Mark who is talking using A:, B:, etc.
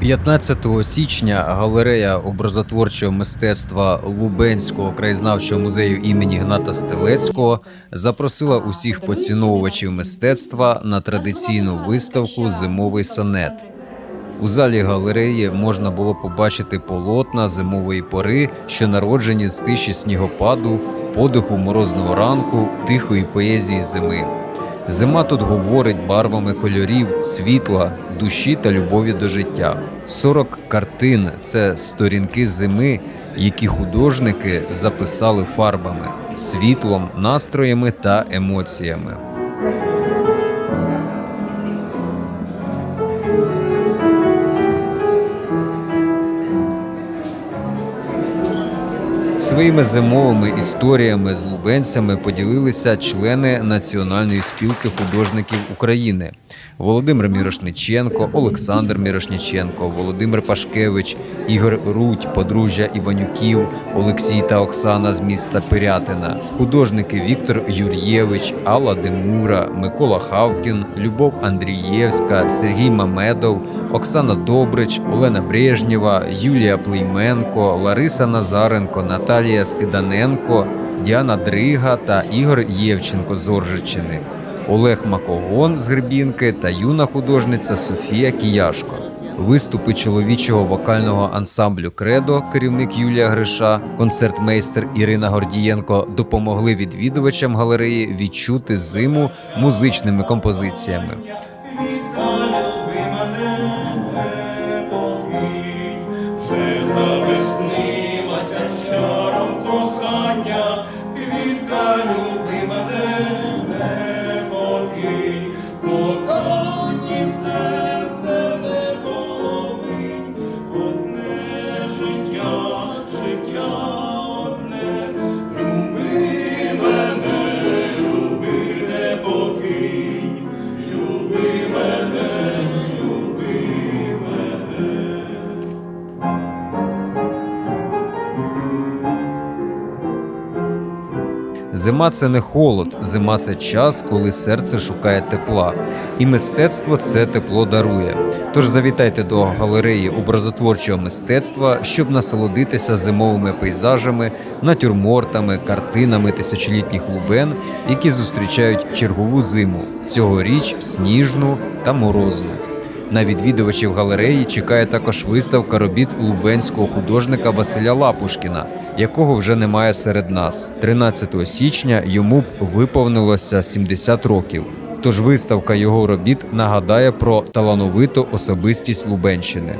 A: 15 січня галерея образотворчого мистецтва Лубенського краєзнавчого музею імені Гната Стелецького запросила усіх поціновувачів мистецтва на традиційну виставку Зимовий сонет. У залі галереї можна було побачити полотна зимової пори, що народжені з тиші снігопаду, подиху морозного ранку, тихої поезії зими. Зима тут говорить барвами кольорів, світла, душі та любові до життя. 40 картин це сторінки зими, які художники записали фарбами, світлом, настроями та емоціями. Своїми зимовими історіями з лубенцями поділилися члени Національної спілки художників України. Володимир Мірошниченко, Олександр Мірошниченко, Володимир Пашкевич, Ігор Рудь, подружжя Іванюків, Олексій та Оксана з міста Пирятина, художники Віктор Юр'євич, Алла Демура, Микола Хавкін, Любов Андрієвська, Сергій Мамедов, Оксана Добрич, Олена Брежнєва, Юлія Плейменко, Лариса Назаренко, Наталія Скиданенко, Діана Дрига та Ігор Євченко з Оржичини, Олег Макогон з Гребінки та юна художниця Софія Кіяшко. Виступи чоловічого вокального ансамблю Кредо, керівник Юлія Гриша, концертмейстер Ірина Гордієнко допомогли відвідувачам галереї відчути зиму музичними композиціями. Зима це не холод, зима це час, коли серце шукає тепла, і мистецтво це тепло дарує. Тож завітайте до галереї образотворчого мистецтва, щоб насолодитися зимовими пейзажами, натюрмортами, картинами тисячолітніх лубен, які зустрічають чергову зиму цьогоріч сніжну та морозну. На відвідувачів галереї чекає також виставка робіт лубенського художника Василя Лапушкіна, якого вже немає серед нас. 13 січня йому б виповнилося 70 років. Тож виставка його робіт нагадає про талановиту особистість Лубенщини.